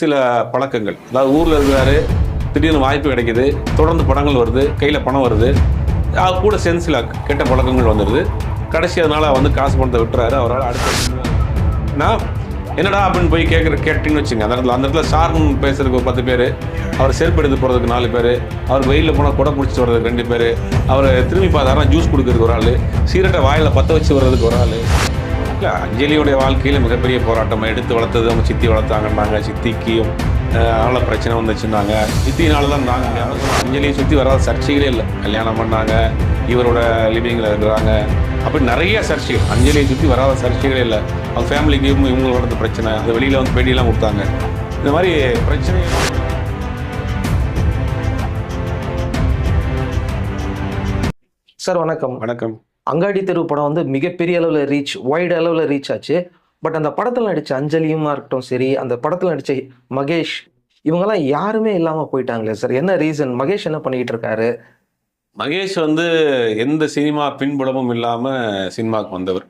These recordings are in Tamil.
சில பழக்கங்கள். அதாவது ஊரில் இருக்கிறாரு திடீர்னு வாய்ப்பு கிடைக்குது தொடர்ந்து படங்கள் வருது கையில் பணம் வருது அது கூட சேர்ந்து சில கெட்ட பழக்கங்கள் வந்துடுது கடைசி அதனால் வந்து காசு பணத்தை விட்டுறாரு அவரால் அடுத்த நான் என்னடா அப்படின்னு போய் கேட்குற கேட்டிங்கன்னு வச்சுங்க அந்த இடத்துல அந்த இடத்துல சார்னு பேசுறதுக்கு ஒரு பத்து பேர் அவர் செருப்பு எடுத்து போகிறதுக்கு நாலு பேர் அவர் வெயிலில் போனால் கொடை பிடிச்சி வர்றதுக்கு ரெண்டு பேர் அவர் திரும்பி பார்த்தாருன்னா ஜூஸ் கொடுக்கறதுக்கு ஒரு ஆள் சீரட்டை வாயில் பற்ற வச்சு வர்றதுக்கு ஒரு ஆள். இல்லை அஞ்சலியுடைய வாழ்க்கையில் மிகப்பெரிய போராட்டம். எடுத்து வளர்த்தது அவங்க சித்தி வளர்த்தாங்கன்னாங்க. சித்திக்கும் ஆள பிரச்சனை வந்துச்சுன்னாங்க. சித்தினால தான் நாங்கள் அஞ்சலியை சுற்றி வராத சர்ச்சைகளே இல்லை. கல்யாணம் பண்ணாங்க. இவரோட லிவிங்கில் இருக்கிறாங்க. அப்படி நிறைய சர்ச்சைகள். அஞ்சலியை சுற்றி வராத சர்ச்சைகளே இல்லை. அவங்க ஃபேமிலிக்கு இவங்க வளர்ந்த பிரச்சனை. அந்த வெளியில் வந்து பேட்டியெல்லாம் கொடுத்தாங்க. இந்த மாதிரி பிரச்சனை சார் வணக்கம். வணக்கம். அங்காடி தெரு படம் வந்து மிகப்பெரிய அளவில் ரீச் வைடு அளவில் ரீச் ஆச்சு. பட் அந்த படத்தில் நடித்த அஞ்சலியுமா இருக்கட்டும் சரி அந்த படத்தில் நடித்த மகேஷ் இவங்கெல்லாம் யாருமே இல்லாமல் போயிட்டாங்களே சார் என்ன ரீசன் மகேஷ் என்ன பண்ணிக்கிட்டு இருக்காரு? மகேஷ் வந்து எந்த சினிமா பின்புலமும் இல்லாமல் சினிமாவுக்கு வந்தவர்.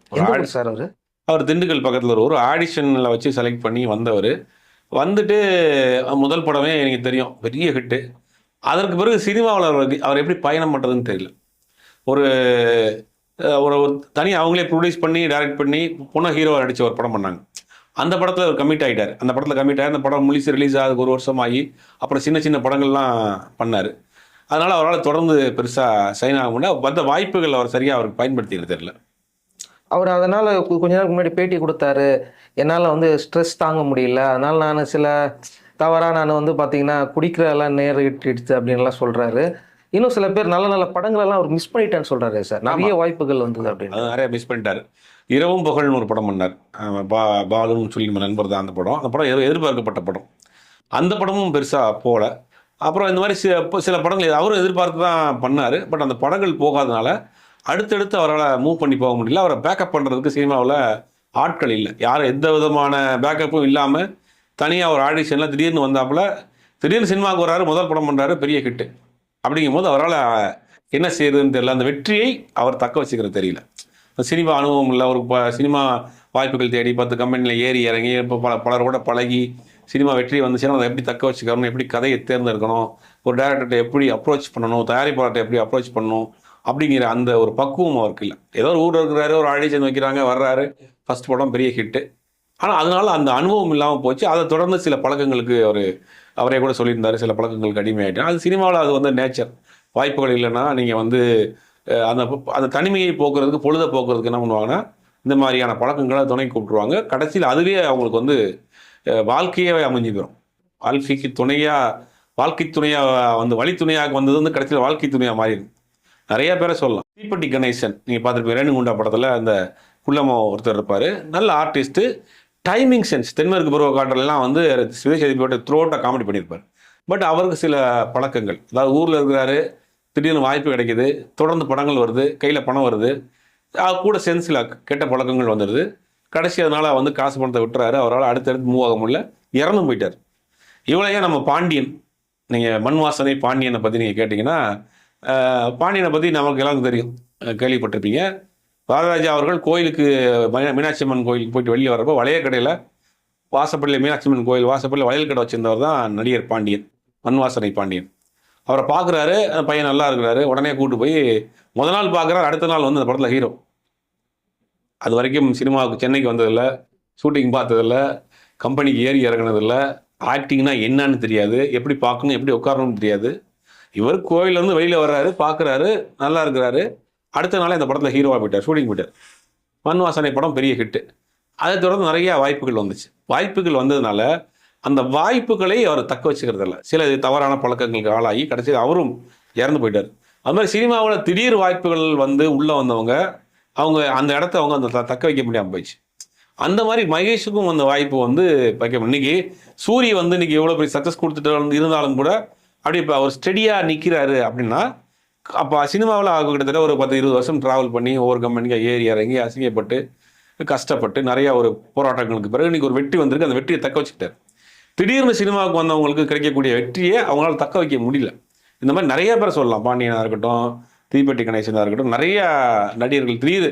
சார் அவரு? அவர் திண்டுக்கல் பக்கத்தில் ஒரு ஒரு ஆடிஷனில் வச்சு செலக்ட் பண்ணி வந்தவர். வந்துட்டு முதல் படமே எனக்கு தெரியும். பெரிய ஹிட்டு அதற்கு பிறகு சினிமாவில் அவர் எப்படி பயணம் பண்ணுறதுன்னு தெரியல. ஒரு ஒரு ஒரு தனி அவங்களே ப்ரொடியூஸ் பண்ணி டைரக்ட் பண்ணி பொண்ணை ஹீரோவை நடித்த ஒரு படம் பண்ணாங்க. அந்த படத்தில் அவர் கமிட் ஆகிட்டார் அந்த படத்தில் கமிட் ஆகி அந்த படம் முழிச்சு ரிலீஸ் ஆகுது ஒரு வருஷம் ஆகி அப்புறம் சின்ன சின்ன படங்கள்லாம் பண்ணார். அதனால் அவரால் தொடர்ந்து பெருசாக சைன் ஆக முடியல. வந்த வாய்ப்புகள் அவர் சரியாக அவருக்கு பயன்படுத்திக்கிறது தெரியல. அவர் அதனால் கொஞ்ச நாளுக்கு முன்னாடி பேட்டி கொடுத்தாரு. என்னால் வந்து ஸ்ட்ரெஸ் தாங்க முடியல. அதனால் நான் சில தவறாக நான் வந்து பார்த்தீங்கன்னா குடிக்கிறதெல்லாம் நேரிட்டுடுச்சு அப்படின்லாம் சொல்கிறாரு இன்னும் சில பேர் நல்ல நல்ல படங்கள் எல்லாம் அவர் மிஸ் பண்ணிட்டேன்னு சொல்றாரு சார். நிறைய வாய்ப்புகள் வந்தது அப்படின்னு. நிறைய மிஸ் பண்ணிட்டாரு. இரவும் புகழ்னு ஒரு படம் பண்ணார். பா பாலுன்னு சொல்லி நம்ம நண்பர் தான் அந்த படம். அந்த படம் எதிர்- எதிர்பார்க்கப்பட்ட படம். அந்த படமும் பெருசாக போகல அப்புறம் இந்த மாதிரி சில சில படங்கள் அவரும் எதிர்பார்த்து தான் பண்ணார். பட் அந்த படங்கள் போகாதனால அடுத்தடுத்து அவரால் மூவ் பண்ணி போக முடியல. அவரை பேக்கப் பண்ணுறதுக்கு சினிமாவில் ஆட்கள் இல்லை. யாரும் எந்த விதமான பேக்கப்பும் இல்லாமல் தனியாக ஒரு ஆடிஷனில் திடீர்னு வந்தாப்புல திடீர்னு சினிமாவுக்கு வராரு முதல் படம் பண்ணுறாரு பெரிய ஹிட்டு அப்படிங்கும்போது அவரால் என்ன செய்யறதுன்னு தெரியல. அந்த வெற்றியை அவர் தக்க வச்சுக்கிறது தெரியல. சினிமா அனுபவம் இல்லை. ஒரு ப சினிமா வாய்ப்புகள் தேடி பத்து கம்பெனியில் ஏறி இறங்கி இப்போ பல பலரோட பழகி சினிமா வெற்றி வந்துச்சுன்னா அதை எப்படி தக்க வச்சுக்கணும்? எப்படி கதையை தேர்ந்தெடுக்கணும்? ஒரு டேரக்டர்கிட்ட எப்படி அப்ரோச் பண்ணணும்? தயாரிப்பாளர்கிட்ட எப்படி அப்ரோச் பண்ணணும்? அப்படிங்கிற அந்த ஒரு பக்குவம் அவருக்கு இல்லை. ஏதோ ஒரு ஊர் இருக்கிறாரு ஒரு ஆடிஷன் வைக்கிறாங்க வர்றாரு. ஃபஸ்ட் படம் பெரிய ஹிட்டு ஆனால் அதனால அந்த அனுபவம் இல்லாமல் போச்சு. அதை தொடர்ந்து சில பழக்கங்களுக்கு அவர் அவரே கூட சொல்லியிருந்தார் சில பழக்கங்களுக்கு அடிமையாயிட்டார் அது சினிமாவில் அது வந்து நேச்சர் வாய்ப்புகள் இல்லைன்னா நீங்கள் வந்து அந்த அந்த தனிமையை போக்குறதுக்கு பொழுதை போக்குறதுக்கு என்ன பண்ணுவாங்கன்னா இந்த மாதிரியான பழக்கங்களை துணை கூப்பிட்டுருவாங்க. கடைசியில் அதுவே அவங்களுக்கு வந்து வாழ்க்கையே அமைஞ்சு போயிடும் வாழ்க்கைக்கு துணையாக வாழ்க்கை துணையாக வந்து வழித்துணையாக வந்தது வந்து கடைசியில் வாழ்க்கை துணையாக மாறிடும். நிறைய பேரை சொல்லலாம். தீப்பட்டி கணேசன் நீங்கள் பார்த்துருப்பீங்க ரேணுகுண்டா படத்தில் அந்த குள்ளம்மா ஒருத்தர் இருப்பார். நல்ல ஆர்டிஸ்ட்டு டைமிங் சென்ஸ் தென்மேற்கு பருவ காற்றெல்லாம் வந்து சுதேஷ் அதிபோட்ட த்ரோட்டாக காமெடி பண்ணியிருப்பார். பட் அவருக்கு சில பழக்கங்கள். அதாவது ஊரில் இருக்கிறாரு திடீர்னு வாய்ப்பு கிடைக்கிது தொடர்ந்து படங்கள் வருது கையில் பணம் வருது அது கூட சென்ஸில் கெட்ட பழக்கங்கள் வந்துடுது கடைசி அதனால் வந்து காசு பணத்தை விட்டுறாரு. அவரால் அடுத்தடுத்து மூவ் ஆக முடியல. இறந்து போயிட்டார். இவ்வளையே நம்ம பாண்டியன் நீங்கள் மண் வாசனை பாண்டியனை பற்றி நீங்கள் கேட்டிங்கன்னா பாண்டியனை பற்றி நமக்கு எல்லாருக்கும் தெரியும். கேள்விப்பட்டிருப்பீங்க. வரதராஜா அவர்கள் கோயிலுக்கு மீனாட்சி அம்மன் கோயிலுக்கு போயிட்டு வெளியே வரப்போ வளைய கடையில் வாசப்பள்ளியில் மீனாட்சி அம்மன் கோயில் வாசப்பள்ளியில் வளையல் கடை வச்சிருந்தவர் தான் நடிகர் பாண்டியன் மண்வாசனை பாண்டியன். அவரை பார்க்குறாரு அந்த பையன் நல்லா இருக்கிறாரு உடனே கூட்டு போய் முத நாள் பார்க்குறாரு அடுத்த நாள் வந்து அந்த படத்தில் ஹீரோ அது வரைக்கும் சினிமாவுக்கு சென்னைக்கு வந்ததில்ல ஷூட்டிங் பார்த்ததில்ல கம்பெனிக்கு ஏறி இறங்குனதில்ல ஆக்டிங்னா என்னன்னு தெரியாது எப்படி பார்க்கணும் எப்படி உட்காரணும்னு தெரியாது. இவர் கோயிலேருந்து வெளியில் வர்றாரு பார்க்குறாரு நல்லா இருக்கிறாரு. அடுத்த நாளே இந்த படத்தில் ஹீரோவாக போயிட்டார் ஷூட்டிங் போயிட்டார். மண் வாசனை படம் பெரிய ஹிட்டு அதை தொடர்ந்து நிறைய வாய்ப்புகள் வந்துச்சு. வாய்ப்புகள் வந்ததுனால அந்த வாய்ப்புகளை அவர் தக்க வச்சுக்கிறது இல்ல சில தவறான பழக்கங்களுக்கு ஆளாகி கடைசியில் அவரும் இறந்து போயிட்டார். அது மாதிரி சினிமாவில் திடீர் வாய்ப்புகள் வந்து உள்ளே வந்தவங்க அவங்க அந்த இடத்த அவங்க அந்த தக்க வைக்க முடியாமல் போயிடுச்சு. அந்த மாதிரி மகேஷுக்கும் அந்த வாய்ப்பு வந்து வைக்க இன்னைக்கு சூரிய வந்து இன்னைக்கு எவ்வளோ பெரிய சக்ஸஸ் கொடுத்துட்டு இருந்தாலும் கூட அப்படி இப்போ அவர் ஸ்டெடியாக நிற்கிறாரு அப்படின்னா அப்போ சினிமாவில் கிட்டத்தட்ட ஒரு பத்து இருபது வருஷம் ட்ராவல் பண்ணி ஒவ்வொரு கம்பெனிக்காக ஏறி இறங்கி அசிங்கப்பட்டு கஷ்டப்பட்டு நிறையா ஒரு போராட்டங்களுக்கு பிறகு இன்றைக்கி ஒரு வெற்றி வந்திருக்கு. அந்த வெற்றியை தக்க வச்சுக்கிட்டார். திடீர்னு சினிமாவுக்கு வந்தவங்களுக்கு கிடைக்கக்கூடிய வெற்றியை அவங்களால தக்க வைக்க முடியல. இந்த மாதிரி நிறைய பேர் சொல்லலாம். பாண்டியனாக இருக்கட்டும் தீப்பெட்டி கணேசனாக இருக்கட்டும் நிறைய நடிகர்கள் திடீர்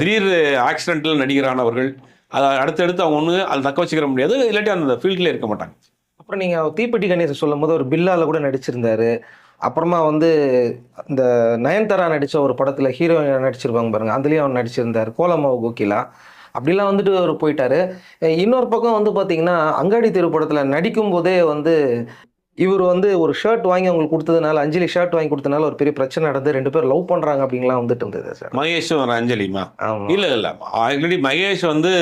திடீர் ஆக்சிடென்ட்டில் நடிகரானவர்கள் அதை அடுத்தடுத்து அவங்க ஒன்று அதை தக்க வச்சுக்கிற முடியாது. இல்லாட்டி அந்த ஃபீல்ட்லேயே இருக்க மாட்டாங்க. அப்புறம் நீங்கள் தீப்பெட்டி கணேசன் சொல்லும் போது ஒரு பில்லால கூட நடிச்சிருந்தாரு. அப்புறமா வந்து இந்த நயன்தாரா நடித்த ஒரு படத்தில் ஹீரோயின் நடிச்சிருப்பாங்க பாருங்க. அதுலேயும் அவர் நடிச்சிருந்தார். கோலமாவு கோகிலா. அப்படிலாம் வந்துட்டு அவர் போயிட்டாரு. இன்னொரு பக்கம் வந்து பார்த்தீங்கன்னா அங்காடி தெரு படத்தில் நடிக்கும் போதே வந்து இவர் வந்து ஒரு ஷர்ட் வாங்கி அவங்களுக்கு கொடுத்ததுனால அஞ்சலி ஷர்ட் வாங்கி கொடுத்ததுனால ஒரு பெரிய பிரச்சனை நடந்து ரெண்டு பேரும் லவ் பண்ணுறாங்க அப்படின்லாம் வந்துட்டு இருந்தது சார். மகேஷும் ஒரு அஞ்சலிமா இல்லை இல்லை ஆல்ரெடி மகேஷ் வந்து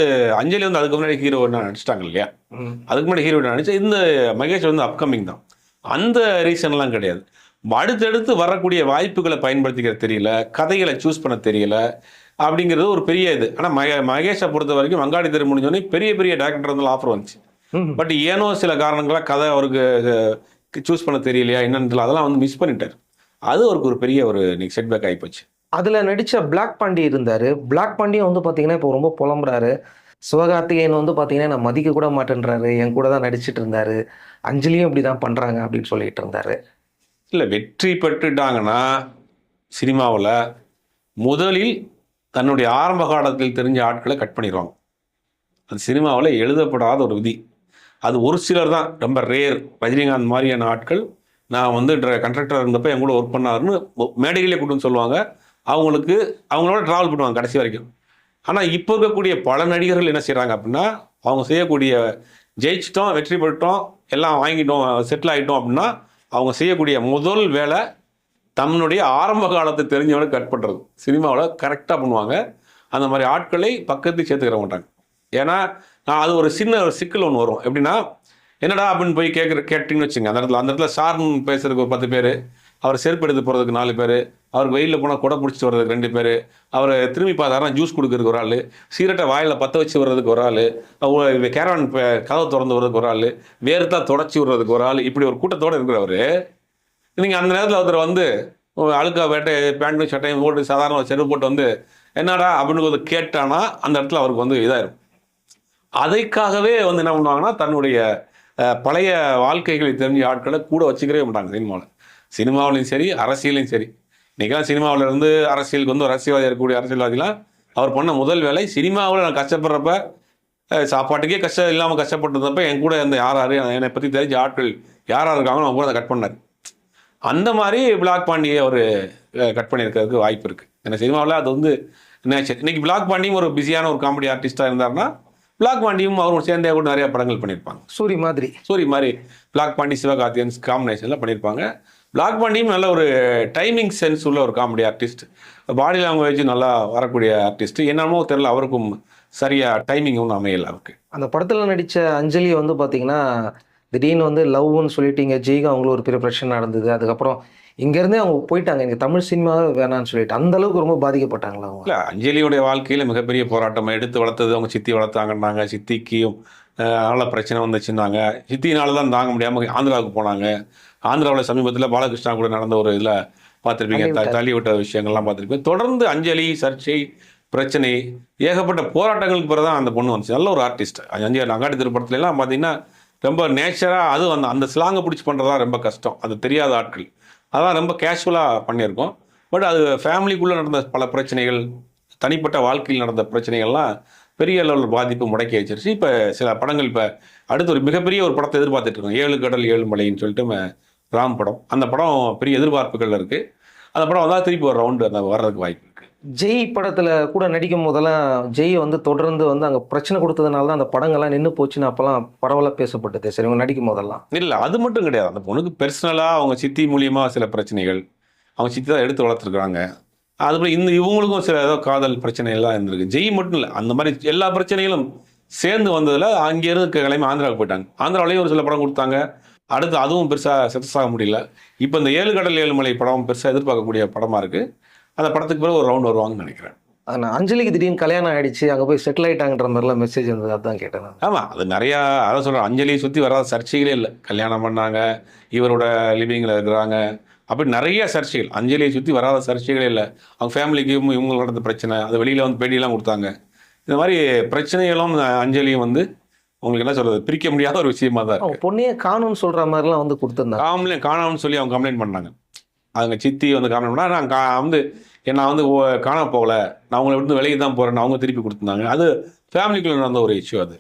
அஞ்சலி வந்து அதுக்கு முன்னாடி ஹீரோ நடிச்சிட்டாங்க இல்லையா. அதுக்கு முன்னாடி ஹீரோ நடிச்சா இந்த மகேஷ் வந்து அப்கமிங் தான். அந்த ரீசன்லாம் கிடையாது. அடுத்தடுத்து வரக்கூடிய வாய்ப்புகளை பயன்படுத்திக்கிற தெரியல கதைகளை சூஸ் பண்ண தெரியல அப்படிங்கிறது ஒரு பெரிய இது. ஆனால் மகே மகேஷை பொறுத்த வரைக்கும் வங்காடி தெரு முடிஞ்சோடனே பெரிய பெரிய டேரக்டர் இருந்தாலும் ஆஃபர் வந்துச்சு. பட் ஏனோ சில காரணங்களாக கதை அவருக்கு சூஸ் பண்ண தெரியலையா என்னன்னு தெரியல அதெல்லாம் வந்து மிஸ் பண்ணிட்டார். அது அவருக்கு ஒரு பெரிய ஒரு செட்பேக் ஆகிப்போச்சு அதில் நடித்த பிளாக் பாண்டி இருந்தார். பிளாக் பாண்டியும் வந்து பார்த்தீங்கன்னா இப்போ ரொம்ப புலம்புறாரு. சிவகார்த்திகேயன் வந்து பார்த்தீங்கன்னா நான் மதிக்க கூட மாட்டேன்றாரு. என் கூட தான் நடிச்சிட்டு இருந்தாரு. அஞ்சலியும் இப்படி தான் பண்ணுறாங்க அப்படின்னு சொல்லிட்டு இருந்தாரு. இல்லை வெற்றி பெற்றுட்டாங்கன்னா சினிமாவில் முதலில் தன்னுடைய ஆரம்ப காலத்தில் தெரிஞ்ச ஆட்களை கட் பண்ணிடுவாங்க. அது சினிமாவில் எழுதப்படாத ஒரு விதி. அது ஒரு சிலர் தான் ரொம்ப ரேர் ரஜினிகாந்த் மாதிரியான ஆட்கள் நான் வந்து கண்ட்ராக்டர் இருந்தப்போ என் கூட ஒர்க் பண்ணாருன்னு மேடைகளே கூட்டுன்னு சொல்லுவாங்க. அவங்களுக்கு அவங்களோட ட்ராவல் பண்ணுவாங்க கடைசி வரைக்கும். ஆனால் இப்போ இருக்கக்கூடிய பல நடிகர்கள் என்ன செய்கிறாங்க அப்படின்னா அவங்க செய்யக்கூடிய ஜெயிச்சிட்டோம் வெற்றி பெற்றோம் எல்லாம் வாங்கிட்டோம் செட்டில் ஆகிட்டோம் அப்படின்னா அவங்க செய்யக்கூடிய முதல் வேலை தன்னுடைய ஆரம்ப காலத்தை தெரிஞ்சவனை கட் பண்ணுறது சினிமாவில் கரெக்டாக பண்ணுவாங்க. அந்த மாதிரி ஆட்களை பக்கத்துக்கு சேர்த்துக்கிற மாட்டாங்க ஏன்னா நான் அது ஒரு சின்ன ஒரு சிக்கல் ஒன்று வரும். எப்படின்னா என்னடா அப்படின்னு போய் கேட்குற கேட்டிங்கன்னு வச்சுங்க அந்த இடத்துல அந்த இடத்துல சார்னு பேசுறதுக்கு ஒரு பத்து பேர். அவர் செருப்பு எடுத்து போகிறதுக்கு நாலு பேர் அவருக்கு வெயிலில் போனால் குடை பிடிச்சிட்டு வர்றதுக்கு ரெண்டு பேர் அவர் திரும்பி பார்த்தாருன்னா ஜூஸ் கொடுக்கறதுக்கு ஒரு ஆள் சீரட்டை வாயில் பற்ற வச்சு வர்றதுக்கு ஒரு ஆள் கேரவன் கதவை திறந்து வர்றதுக்கு ஒரு ஆள் வேர்த்தா தொடச்சி விடுறதுக்கு ஒரு ஆள் இப்படி ஒரு கூட்டத்தோடு இருக்கிறவர். நீங்கள் அந்த நேரத்தில் ஒருத்தர் வந்து அழுக்கா வேட்டை பேண்ட்டும் சட்டையும் போட்டு சாதாரண செருப்பு போட்டு வந்து என்னடா? அப்படின்னு ஒரு கேட்டானா அந்த இடத்துல அவருக்கு வந்து இதாயிரும். அதைக்காகவே வந்து என்ன பண்ணுவாங்கன்னா தன்னுடைய பழைய வாழ்க்கைகளை தெரிஞ்ச ஆட்களை கூட வச்சுக்கவே மாட்டாங்க சினிமாவில் சினிமாவிலையும் சரி அரசியலையும் சரி. இன்றைக்கெல்லாம் சினிமாவில் இருந்து அரசியலுக்கு வந்து அரசியல்வாதி இருக்கக்கூடிய அரசியல்வாதிலாம் அவர் பண்ண முதல் வேலை சினிமாவில் நான் கஷ்டப்படுறப்ப சாப்பாட்டுக்கே கஷ்டம் இல்லாமல் கஷ்டப்பட்டுருந்தப்ப என் கூட இருந்த யார் யார் என்னை பற்றி தெரிஞ்ச ஆட்கள் யார் யார் இருக்காங்களோ அவங்க கூட அதை கட் பண்ணார். அந்த மாதிரி பிளாக் பாண்டியை அவர் கட் பண்ணியிருக்கிறதுக்கு வாய்ப்பு இருக்குது ஏன்னா சினிமாவில் அது வந்து நேச்சர் இன்றைக்கி பிளாக் பாண்டியும் ஒரு பிஸியான ஒரு காமெடி ஆர்டிஸ்ட்டாக இருந்தார்னா பிளாக் பாண்டியும் அவரும் சேர்ந்தே கூட நிறைய படங்கள் பண்ணியிருப்பாங்க. சூரி மாதிரி. சூரி மாதிரி பிளாக் பாண்டி சிவகார்த்தியன்ஸ் காம்பினேஷனில் பண்ணியிருப்பாங்க. பிளாக் பாண்டியும் நல்ல ஒரு டைமிங் சென்ஸ் உள்ள ஒரு காமெடி ஆர்டிஸ்ட் பாடி லாங்குவேஜ் நல்லா வரக்கூடிய ஆர்டிஸ்ட் என்னமோ தெரியல அவருக்கும் சரியா டைமிங் ஒன்றும் அமையல அவருக்கு. அந்த படத்தில் நடித்த அஞ்சலி வந்து பார்த்தீங்கன்னா திடீர்னு வந்து லவ்னு சொல்லிட்டு இங்கே ஜெய்க அவங்களுக்கு ஒரு பெரிய பிரச்சனை நடந்தது. அதுக்கப்புறம் இங்கேருந்தே அவங்க போயிட்டாங்க. இங்கே தமிழ் சினிமாவே வேணாம்னு சொல்லிட்டு. அந்த அளவுக்கு ரொம்ப பாதிக்கப்பட்டாங்களா அவங்க? இல்லை அஞ்சலியோடைய வாழ்க்கையில் மிகப்பெரிய போராட்டம் எடுத்து வளர்த்தது அவங்க சித்தி வளர்த்தாங்கன்னாங்க. சித்திக்கும் நல்ல பிரச்சனை வந்துச்சுன்னாங்க. சித்தினால தான் தாங்க முடியாமல் ஆந்திராவுக்கு போனாங்க. ஆந்திராவில் சமீபத்தில் பாலகிருஷ்ணா கூட நடந்த ஒரு இதில் பார்த்துருப்பீங்க. தள்ளி விட்டார். தள்ளி விட்ட விஷயங்கள்லாம் பார்த்துருப்பீங்க. தொடர்ந்து அஞ்சலி சர்ச்சை பிரச்சனை ஏகப்பட்ட போராட்டங்களுக்கு பிறகு தான் அந்த பொண்ணு வந்துச்சு. நல்ல ஒரு ஆர்டிஸ்ட் அஞ்சலி அங்காடி திருப்படத்துல எல்லாம் பார்த்தீங்கன்னா ரொம்ப நேச்சராக அது அந்த அந்த ஸ்லாங்கை பிடிச்சி பண்ணுறதா ரொம்ப கஷ்டம். அது தெரியாத ஆட்கள். அதான் ரொம்ப கேஷுவலாக பண்ணியிருக்கோம். பட் அது ஃபேமிலிக்குள்ளே நடந்த பல பிரச்சனைகள் தனிப்பட்ட வாழ்க்கையில் நடந்த பிரச்சனைகள்லாம் பெரிய அளவில் பாதிப்பு முடக்கி வச்சிருச்சு இப்போ சில படங்கள் இப்போ அடுத்து ஒரு மிகப்பெரிய ஒரு படத்தை எதிர்பார்த்துட்டு இருக்கோம். ஏழு கடல் ஏழு மலைன்னு சொல்லிட்டு ராம் படம். அந்த படம் பெரிய எதிர்பார்ப்புகள் இருக்குது அந்த படம் வந்தால் திருப்பி ஒரு ரவுண்டு அந்த வர்றதுக்கு வாய்ப்பு ஜெய் படத்தில் கூட நடிக்கும் போதெல்லாம் ஜெய் வந்து தொடர்ந்து வந்து அங்கே பிரச்சனை கொடுத்ததுனால தான் அந்த படங்கள்லாம் நின்று போச்சுன்னு அப்போல்லாம் பரவலாக பேசப்பட்டது. சரி இவங்க நடிக்கும் போதெல்லாம். இல்லை அது மட்டும் கிடையாது. அந்த பொண்ணுக்கு பர்சனலாக அவங்க சித்தி மூலியமாக சில பிரச்சனைகள் அவங்க சித்தி தான் எடுத்து வளர்த்துருக்குறாங்க. அதுபோல் இந்த இவங்களுக்கும் சில ஏதோ காதல் பிரச்சனை எல்லாம் இருந்திருக்கு. ஜெய் மட்டும் இல்லை அந்த மாதிரி எல்லா பிரச்சனைகளும் சேர்ந்து வந்ததில் அங்கேருந்து கிளம்பி ஆந்திராவுக்கு போயிட்டாங்க. ஆந்திராவிலேயும் ஒரு சில படம் கொடுத்தாங்க. அடுத்து அதுவும் பெருசாக சக்ஸஸ் ஆக முடியல. இப்போ இந்த ஏழு கடல் ஏழுமலை படம் பெருசாக எதிர்பார்க்கக்கூடிய படமாக இருக்குது அந்த படத்துக்கு பிறகு ஒரு ரவுண்ட் வருவாங்கன்னு நினைக்கிறேன். ஆனால் அஞ்சலிக்கு திடீர்னு கல்யாணம் ஆயிடுச்சு அங்கே போய் செட்டில் ஆயிட்டாங்கன்ற மாதிரிலாம் மெசேஜ் வந்தது அதான் கேட்டேன் நான். ஆமாம் அது நிறையா அதான் சொல்கிறேன் அஞ்சலியை சுற்றி வராத சர்ச்சைகளே இல்லை. கல்யாணம் பண்ணாங்க இவரோட லிவிங்கில் இருக்கிறாங்க அப்படி நிறைய சர்ச்சைகள். அஞ்சலியை சுற்றி வராத சர்ச்சைகளே இல்லை. அவங்க ஃபேமிலிக்கும் இவங்களுக்கு நடந்த பிரச்சனை அது வெளியில் வந்து பேட்டியெல்லாம் கொடுத்தாங்க. இந்த மாதிரி பிரச்சனைகளும் அஞ்சலியும் வந்து உங்களுக்கு என்ன சொல்கிறது பிரிக்க முடியாத ஒரு விஷயமா தான் பொண்ணையே காணும்னு சொல்கிற மாதிரிலாம் வந்து கொடுத்துருந்தாங்க. காம்ப்ளைண்ட் காணாமன்னு சொல்லி அவங்க கம்ப்ளைண்ட் பண்ணாங்க. அவங்க சித்தி வந்து காரணம்னா நான் கா வந்து நான் வந்து ஓ- காணாம போகல. நான் அவங்கள விட்டு வெளியே தான் போகிறேன்னு அவங்க திருப்பி கொடுத்துருந்தாங்க. அது ஃபேமிலிக்குள்ளே நடந்த ஒரு இஷ்யூ அது.